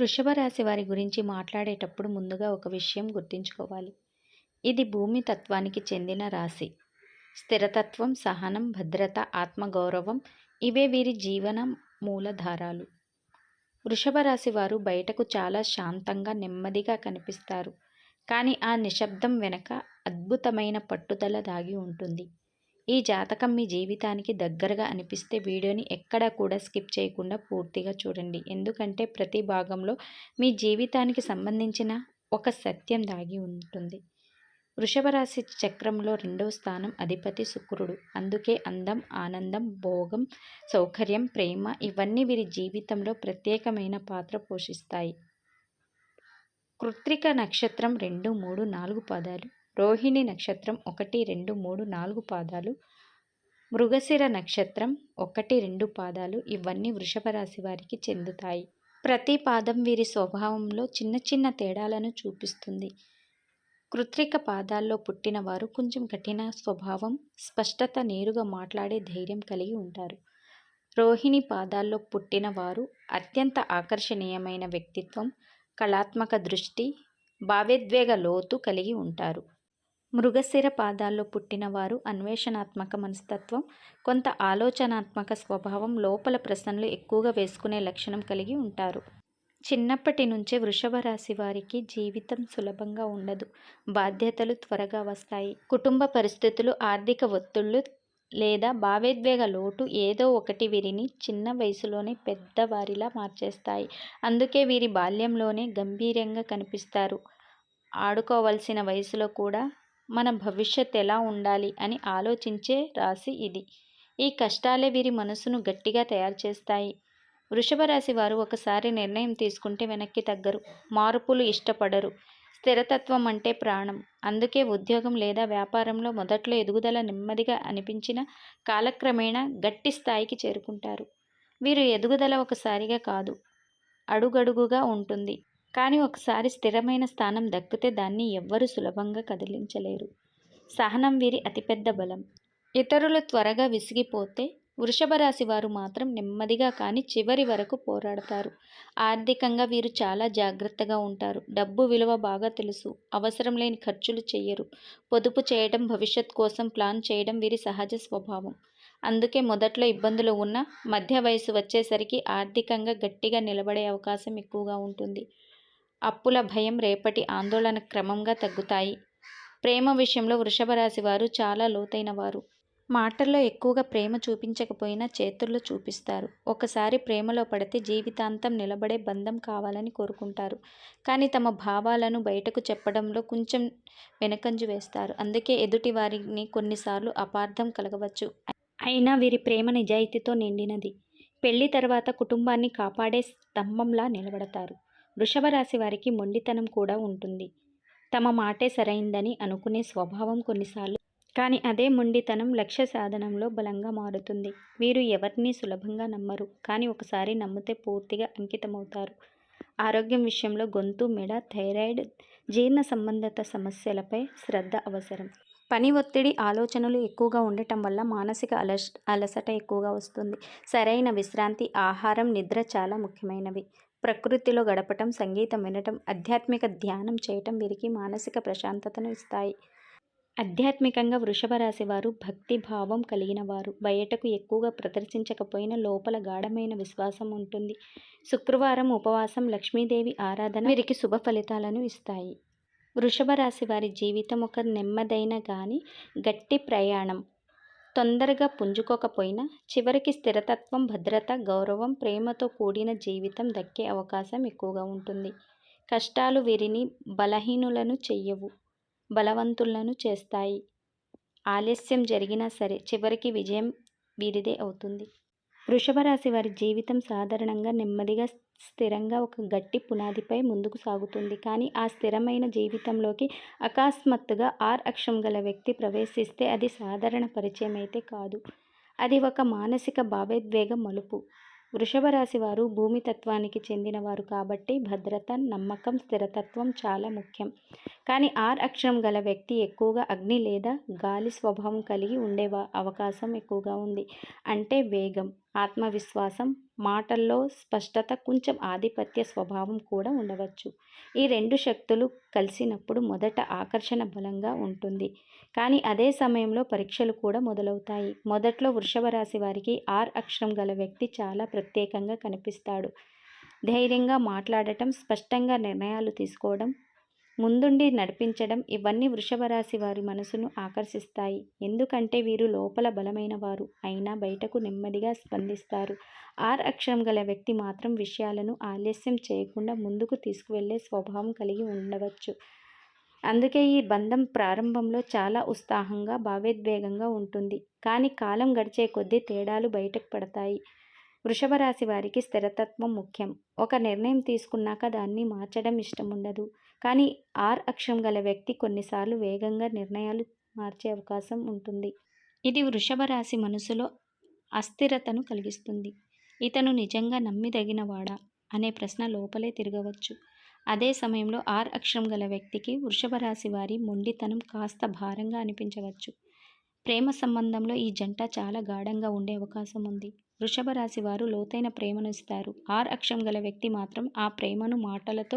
వృషభ రాశి వారి గురించి మాట్లాడేటప్పుడు ముందుగా ఒక విషయం గుర్తుంచుకోవాలి. ఇది భూమి తత్వానికి చెందిన రాశి. స్థిరతత్వం సహనం భద్రత ఆత్మగౌరవం ఇవే వీరి జీవన మూలధారాలు. వృషభ రాశి వారు బయటకు చాలా శాంతంగా నెమ్మదిగా కనిపిస్తారు. కానీ ఆ నిశ్శబ్దం వెనక అద్భుతమైన పట్టుదల దాగి ఉంటుంది. ఈ జాతకం మీ జీవితానికి దగ్గరగా అనిపిస్తే వీడియోని ఎక్కడా కూడా స్కిప్ చేయకుండా పూర్తిగా చూడండి. ఎందుకంటే ప్రతి భాగంలో మీ జీవితానికి సంబంధించిన ఒక సత్యం దాగి ఉంటుంది. వృషభ రాశి చక్రంలో రెండవ స్థానం అధిపతి శుక్రుడు. అందుకే అందం ఆనందం భోగం సౌకర్యం ప్రేమ ఇవన్నీ వీరి జీవితంలో ప్రత్యేకమైన పాత్ర పోషిస్తాయి. కృత్రిక నక్షత్రం రెండు మూడు నాలుగు పదాలు. రోహిణి నక్షత్రం ఒకటి రెండు మూడు నాలుగు పాదాలు. మృగశిర నక్షత్రం ఒకటి రెండు పాదాలు. ఇవన్నీ వృషభ రాశి వారికి చెందుతాయి. ప్రతి పాదం వీరి స్వభావంలో చిన్న చిన్న తేడాలను చూపిస్తుంది. కృత్రిక పాదాల్లో పుట్టిన వారు కొంచెం కఠిన స్వభావం స్పష్టత నేరుగా మాట్లాడే ధైర్యం కలిగి ఉంటారు. రోహిణి పాదాల్లో పుట్టిన వారు అత్యంత ఆకర్షణీయమైన వ్యక్తిత్వం కళాత్మక దృష్టి భావోద్వేగ లోతు కలిగి ఉంటారు. మృగశిర పాదాల్లో పుట్టినవారు అన్వేషణాత్మక మనస్తత్వం కొంత ఆలోచనాత్మక స్వభావం లోపల ప్రశ్నలు ఎక్కువగా వేసుకునే లక్షణం కలిగి ఉంటారు. చిన్నప్పటి నుంచే వృషభ రాశి వారికి జీవితం సులభంగా ఉండదు. బాధ్యతలు త్వరగా వస్తాయి. కుటుంబ పరిస్థితులు ఆర్థిక ఒత్తిళ్ళు లేదా భావోద్వేగ లోటు ఏదో ఒకటి వీరిని చిన్న వయసులోనే పెద్దవారిలా మార్చేస్తాయి. అందుకే వీరి బాల్యంలోనే గంభీరంగా కనిపిస్తారు. ఆడుకోవలసిన వయసులో కూడా మన భవిష్యత్ ఎలా ఉండాలి అని ఆలోచించే రాశి ఇది. ఈ కష్టాలే వీరి మనసును గట్టిగా తయారు చేస్తాయి. వృషభ రాశి వారు ఒకసారి నిర్ణయం తీసుకుంటే వెనక్కి తగ్గరు మార్పులు ఇష్టపడరు. స్థిరతత్వం అంటే ప్రాణం. అందుకే ఉద్యోగం లేదా వ్యాపారంలో మొదట్లో ఎదుగుదల నెమ్మదిగా అనిపించిన కాలక్రమేణా గట్టి స్థాయికి చేరుకుంటారు. వీరు ఎదుగుదల ఒకసారిగా కాదు అడుగడుగుగా ఉంటుంది. కానీ ఒకసారి స్థిరమైన స్థానం దక్కితే దాన్ని ఎవ్వరూ సులభంగా కదిలించలేరు. సహనం వీరి అతిపెద్ద బలం. ఇతరులు త్వరగా విసిగిపోతే వృషభ రాశి వారు మాత్రం నెమ్మదిగా కానీ చివరి వరకు పోరాడతారు. ఆర్థికంగా వీరు చాలా జాగ్రత్తగా ఉంటారు. డబ్బు విలువ బాగా తెలుసు. అవసరం లేని ఖర్చులు చేయరు పొదుపు చేయడం భవిష్యత్ కోసం ప్లాన్ చేయడం వీరి సహజ స్వభావం. అందుకే మొదట్లో ఇబ్బందులు ఉన్న మధ్య వయసు వచ్చేసరికి ఆర్థికంగా గట్టిగా నిలబడే అవకాశం ఎక్కువగా ఉంటుంది. అప్పుల భయం రేపటి ఆందోళన క్రమంగా తగ్గుతాయి. ప్రేమ విషయంలో వృషభ రాశి వారు చాలా లోతైన వారు మాటల్లో ఎక్కువగా ప్రేమ చూపించకపోయినా చేతుల్లో చూపిస్తారు. ఒకసారి ప్రేమలో పడితే జీవితాంతం నిలబడే బంధం కావాలని కోరుకుంటారు. కానీ తమ భావాలను బయటకు చెప్పడంలో కొంచెం వెనకంజు వేస్తారు. అందుకే ఎదుటి వారిని కొన్నిసార్లు అపార్థం కలగవచ్చు. అయినా వీరి ప్రేమ నిజాయితీతో నిండినది. పెళ్ళి తర్వాత కుటుంబాన్ని కాపాడే స్తంభంలా నిలబడతారు. వృషభ రాశి వారికి మొండితనం కూడా ఉంటుంది. తమ మాటే సరైందని అనుకునే స్వభావం కొన్నిసార్లు కానీ అదే మొండితనం లక్ష్య సాధనంలో బలంగా మారుతుంది. వీరు ఎవరిని సులభంగా నమ్మరు కానీ ఒకసారి నమ్మితే పూర్తిగా అంకితమవుతారు. ఆరోగ్యం విషయంలో గొంతు మెడ థైరాయిడ్ జీర్ణ సంబంధిత సమస్యలపై శ్రద్ధ అవసరం. పని ఒత్తిడి ఆలోచనలు ఎక్కువగా ఉండటం వల్ల మానసిక అలస అలసట ఎక్కువగా వస్తుంది. సరైన విశ్రాంతి ఆహారం నిద్ర చాలా ముఖ్యమైనవి. ప్రకృతిలో గడపటం సంగీతం వినటం ఆధ్యాత్మిక ధ్యానం చేయటం వీరికి మానసిక ప్రశాంతతను ఇస్తాయి. ఆధ్యాత్మికంగా వృషభ రాశి వారు భక్తి భావం కలిగిన వారు. బయటకు ఎక్కువగా ప్రదర్శించకపోయినా లోపల గాఢమైన విశ్వాసం ఉంటుంది. శుక్రవారం ఉపవాసం లక్ష్మీదేవి ఆరాధన వీరికి శుభ ఫలితాలను ఇస్తాయి. వృషభ రాశి వారి జీవితం ఒక నెమ్మదైన కానీ గట్టి ప్రయాణం. తొందరగా పుంజుకోకపోయినా చివరికి స్థిరతత్వం భద్రత గౌరవం ప్రేమతో కూడిన జీవితం దక్కే అవకాశం ఎక్కువగా ఉంటుంది. కష్టాలు వీరిని బలహీనులను చెయ్యవు బలవంతులను చేస్తాయి. ఆలస్యం జరిగినా సరే చివరికి విజయం వీరిదే అవుతుంది. వృషభ రాశి వారి జీవితం సాధారణంగా నెమ్మదిగా స్థిరంగా ఒక గట్టి పునాదిపై ముందుకు సాగుతుంది. కానీ ఆ స్థిరమైన జీవితంలోకి అకస్మాత్తుగా ఆర్ అక్షం గల వ్యక్తి ప్రవేశిస్తే అది సాధారణ పరిచయం అయితే కాదు. అది ఒక మానసిక భావోద్వేగ మలుపు. వృషభ రాశి వారు భూమి తత్వానికి చెందినవారు కాబట్టి భద్రత నమ్మకం స్థిరతత్వం చాలా ముఖ్యం. కానీ ఆర్ అక్షరం గల వ్యక్తి ఎక్కువగా అగ్ని లేదా గాలి స్వభావం కలిగి ఉండే అవకాశం ఎక్కువగా ఉంది. అంటే వేగం. ఆత్మవిశ్వాసం మాటల్లో స్పష్టత కొంచెం ఆధిపత్య స్వభావం కూడా ఉండవచ్చు. ఈ రెండు శక్తులు కలిసినప్పుడు మొదట ఆకర్షణ బలంగా ఉంటుంది. కానీ అదే సమయంలో పరీక్షలు కూడా మొదలవుతాయి. మొదట్లో వృషభ రాశి వారికి ఆర్ అక్షరం గల వ్యక్తి చాలా ప్రత్యేకంగా కనిపిస్తాడు. ధైర్యంగా మాట్లాడటం స్పష్టంగా నిర్ణయాలు తీసుకోవడం ముందుండి నడిపించడం ఇవన్నీ వృషభ రాశి వారి మనసును ఆకర్షిస్తాయి. ఎందుకంటే వీరు లోపల బలమైన వారు. అయినా బయటకు నెమ్మదిగా స్పందిస్తారు. ఆర్ అక్షరం గల వ్యక్తి మాత్రం విషయాలను ఆలస్యం చేయకుండా ముందుకు తీసుకువెళ్ళే స్వభావం కలిగి ఉండవచ్చు. అందుకే ఈ బంధం ప్రారంభంలో చాలా ఉత్సాహంగా భావోద్వేగంగా ఉంటుంది. కానీ కాలం గడిచే కొద్దీ తేడాలు బయటకు పడతాయి. వృషభ రాశి వారికి స్థిరతత్వం ముఖ్యం. ఒక నిర్ణయం తీసుకున్నాక దాన్ని మార్చడం ఇష్టం ఉండదు కానీ ఆర్ అక్షరం గల వ్యక్తి కొన్నిసార్లు వేగంగా నిర్ణయాలు మార్చే అవకాశం ఉంటుంది. ఇది వృషభ రాశి మనసులో అస్థిరతను కలిగిస్తుంది. ఇతను నిజంగా నమ్మిదగినవాడా అనే ప్రశ్న లోపలే తిరగవచ్చు. అదే సమయంలో ఆర్ అక్షరం గల వ్యక్తికి వృషభ రాశి వారి మొండితనం కాస్త భారంగా అనిపించవచ్చు. ప్రేమ సంబంధంలో ఈ జంట చాలా గాఢంగా ఉండే అవకాశం ఉంది. వృషభ రాశి వారు లోతైన ప్రేమను ఇస్తారు. ఆర్ అక్షం గల వ్యక్తి మాత్రం ఆ ప్రేమను మాటలతో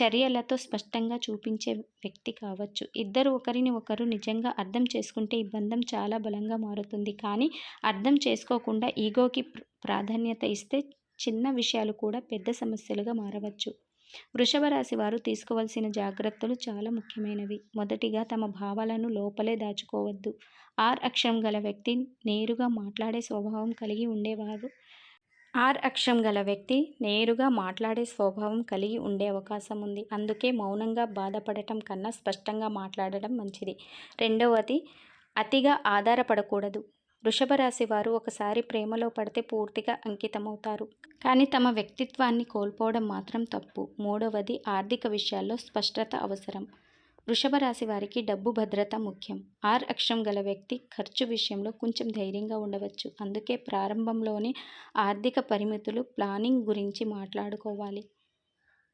చర్యలతో స్పష్టంగా చూపించే వ్యక్తి కావచ్చు. ఇద్దరు ఒకరిని ఒకరు నిజంగా అర్థం చేసుకుంటే ఈ బంధం చాలా బలంగా మారుతుంది. కానీ అర్థం చేసుకోకుండా ఈగోకి ప్రాధాన్యత ఇస్తే చిన్న విషయాలు కూడా పెద్ద సమస్యలుగా మారవచ్చు. వృషభ రాశి వారు తీసుకోవాల్సిన జాగ్రత్తలు చాలా ముఖ్యమైనవి. మొదటిగా తమ భావాలను లోపలే దాచుకోవద్దు. ఆర్ అక్షరం గల వ్యక్తి నేరుగా మాట్లాడే స్వభావం కలిగి ఉండేవారు. ఆర్ అక్షరం గల వ్యక్తి నేరుగా మాట్లాడే స్వభావం కలిగి ఉండే అవకాశం ఉంది. అందుకే మౌనంగా బాధపడటం కన్నా స్పష్టంగా మాట్లాడడం మంచిది. రెండవది అతిగా ఆధారపడకూడదు. వృషభ రాశి వారు ఒకసారి ప్రేమలో పడితే పూర్తిగా అంకితమవుతారు. కానీ తమ వ్యక్తిత్వాన్ని కోల్పోవడం మాత్రం తప్పు. మూడవది ఆర్థిక విషయాల్లో స్పష్టత అవసరం. వృషభ రాశి వారికి డబ్బు భద్రత ముఖ్యం. ఆర్ అక్షం గల వ్యక్తి ఖర్చు విషయంలో కొంచెం ధైర్యంగా ఉండవచ్చు. అందుకే ప్రారంభంలోనే ఆర్థిక పరిమితులు ప్లానింగ్ గురించి మాట్లాడుకోవాలి.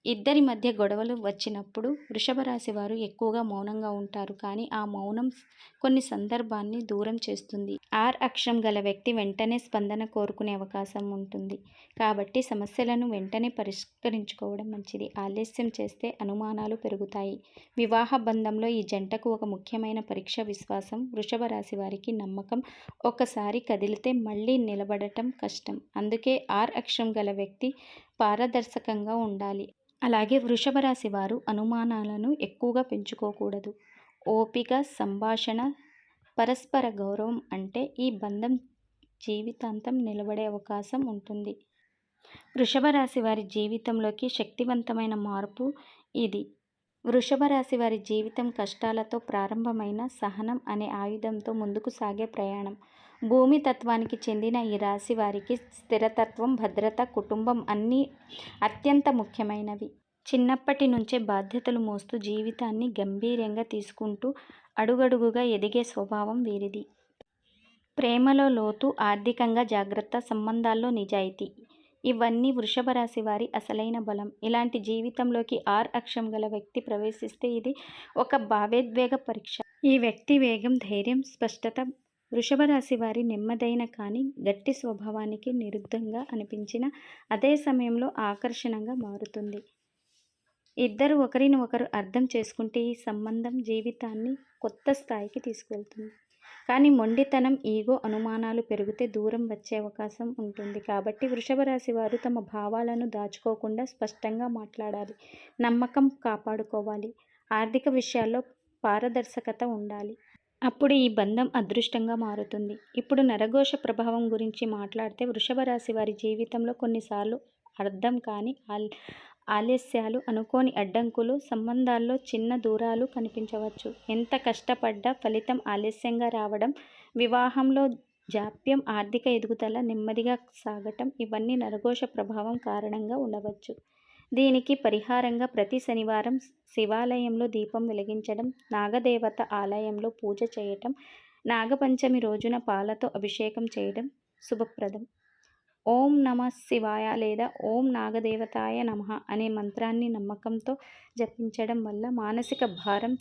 ఇద్దరి మధ్య గొడవలు వచ్చినప్పుడు వృషభ రాశి వారు ఎక్కువగా మౌనంగా ఉంటారు. కానీ ఆ మౌనం కొన్ని సందర్భాన్ని దూరం చేస్తుంది. ఆర్ అక్షరం గల వ్యక్తి వెంటనే స్పందన కోరుకునే అవకాశం ఉంటుంది. కాబట్టి సమస్యలను వెంటనే పరిష్కరించుకోవడం మంచిది. ఆలస్యం చేస్తే అనుమానాలు పెరుగుతాయి. వివాహ బంధంలో ఈ జంటకు ఒక ముఖ్యమైన పరీక్ష విశ్వాసం. వృషభ రాశి వారికి నమ్మకం ఒకసారి కదిలితే మళ్ళీ నిలబడటం కష్టం. అందుకే ఆర్ అక్షరం గల వ్యక్తి పారదర్శకంగా ఉండాలి. అలాగే వృషభ రాశి వారు అనుమానాలను ఎక్కువగా పెంచుకోకూడదు. ఓపిక సంభాషణ పరస్పర గౌరవం అంటే ఈ బంధం జీవితాంతం నిలబడే అవకాశం ఉంటుంది. వృషభ రాశి వారి జీవితంలోకి శక్తివంతమైన మార్పు ఇది. వృషభ రాశి వారి జీవితం కష్టాలతో ప్రారంభమైన సహనం అనే ఆయుధంతో ముందుకు సాగే ప్రయాణం. భూమి తత్వానికి చెందిన ఈ రాశి వారికి స్థిరతత్వం భద్రత కుటుంబం అన్నీ అత్యంత ముఖ్యమైనవి. చిన్నప్పటి నుంచే బాధ్యతలు మోస్తూ జీవితాన్ని గంభీరంగా తీసుకుంటూ అడుగడుగుగా ఎదిగే స్వభావం వీరిది. ప్రేమలో లోతు ఆర్థికంగా జాగ్రత్త సంబంధాల్లో నిజాయితీ. ఇవన్నీ వృషభ రాశి వారి అసలైన బలం. ఇలాంటి జీవితంలోకి ఆర్ అక్షం గల వ్యక్తి ప్రవేశిస్తే ఇది ఒక భావోద్వేగ పరీక్ష. ఈ వ్యక్తి వేగం ధైర్యం స్పష్టత వృషభ రాశి వారి నెమ్మదైన కానీ గట్టి స్వభావానికి నిరుద్ధంగా అనిపించిన అదే సమయంలో ఆకర్షణగా మారుతుంది. ఇద్దరు ఒకరిని ఒకరు అర్థం చేసుకుంటే ఈ సంబంధం జీవితాన్ని కొత్త స్థాయికి తీసుకువెళ్తుంది. కానీ మొండితనం ఈగో అనుమానాలు పెరిగితే దూరం వచ్చే అవకాశం ఉంటుంది. కాబట్టి వృషభ రాశి వారు తమ భావాలను దాచుకోకుండా స్పష్టంగా మాట్లాడాలి. నమ్మకం కాపాడుకోవాలి. ఆర్థిక విషయాల్లో పారదర్శకత ఉండాలి. అప్పుడు ఈ బంధం అదృష్టంగా మారుతుంది. ఇప్పుడు నరఘోష ప్రభావం గురించి మాట్లాడితే వృషభ రాశి వారి జీవితంలో కొన్నిసార్లు అర్థం కాని ఆల్ ఆలస్యాలు అనుకోని అడ్డంకులు సంబంధాల్లో చిన్న దూరాలు కనిపించవచ్చు. ఎంత కష్టపడ్డా ఫలితం ఆలస్యంగా రావడం వివాహంలో జాప్యం ఆర్థిక ఎదుగుదల నెమ్మదిగా సాగటం ఇవన్నీ నరఘోష ప్రభావం కారణంగా ఉండవచ్చు. దీనికి పరిహారంగా ప్రతి శనివారం శివాలయంలో దీపం వెలిగించడం నాగదేవత ఆలయంలో పూజ చేయటం నాగపంచమి రోజున పాలతో అభిషేకం చేయడం శుభప్రదం. ఓం నమ శివాయ లేదా ఓం నాగదేవతాయ నమ అనే మంత్రాన్ని నమ్మకంతో జపించడం వల్ల మానసిక భారం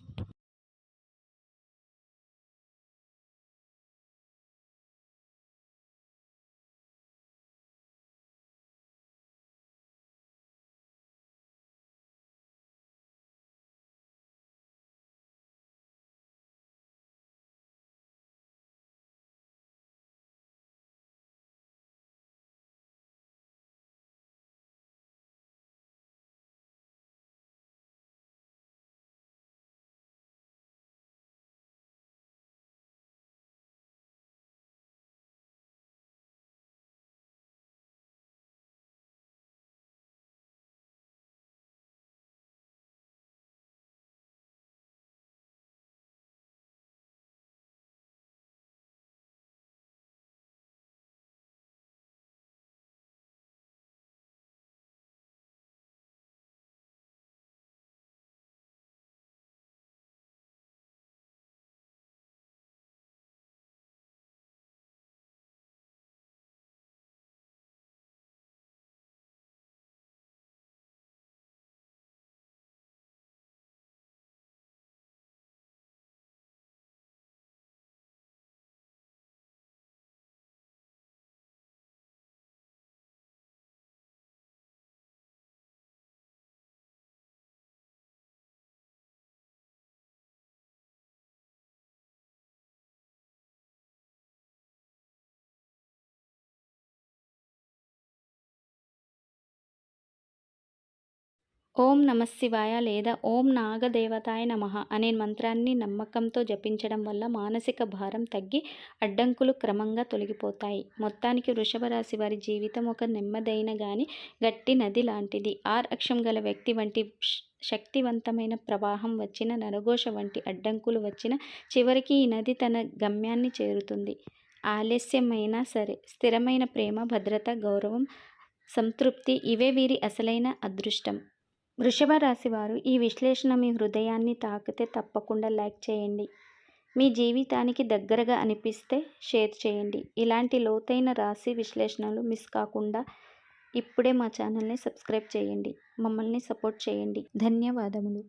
ఓం నమశివాయ లేదా ఓం నాగదేవతాయ నమః అనే మంత్రాన్ని నమ్మకంతో జపించడం వల్ల మానసిక భారం తగ్గి అడ్డంకులు క్రమంగా తొలగిపోతాయి. మొత్తానికి వృషభ రాశి వారి జీవితం ఒక నెమ్మదైన గాని గట్టి నది లాంటిది. ఆర్ అక్షం గల వ్యక్తి వంటి శక్తివంతమైన ప్రవాహం వచ్చిన నరఘోష వంటి అడ్డంకులు వచ్చిన చివరికి ఈ నది తన గమ్యాన్ని చేరుతుంది. ఆలస్యమైనా సరే స్థిరమైన ప్రేమ భద్రత గౌరవం సంతృప్తి ఇవే వీరి అసలైన అదృష్టం. వృషభ రాశి వారు ఈ విశ్లేషణ మీ హృదయాన్ని తాకితే తప్పకుండా లైక్ చేయండి. మీ జీవితానికి దగ్గరగా అనిపిస్తే షేర్ చేయండి. ఇలాంటి లోతైన రాశి విశ్లేషణలు మిస్ కాకుండా ఇప్పుడే మా ఛానల్ని సబ్స్క్రైబ్ చేయండి. మమ్మల్ని సపోర్ట్ చేయండి. ధన్యవాదములు.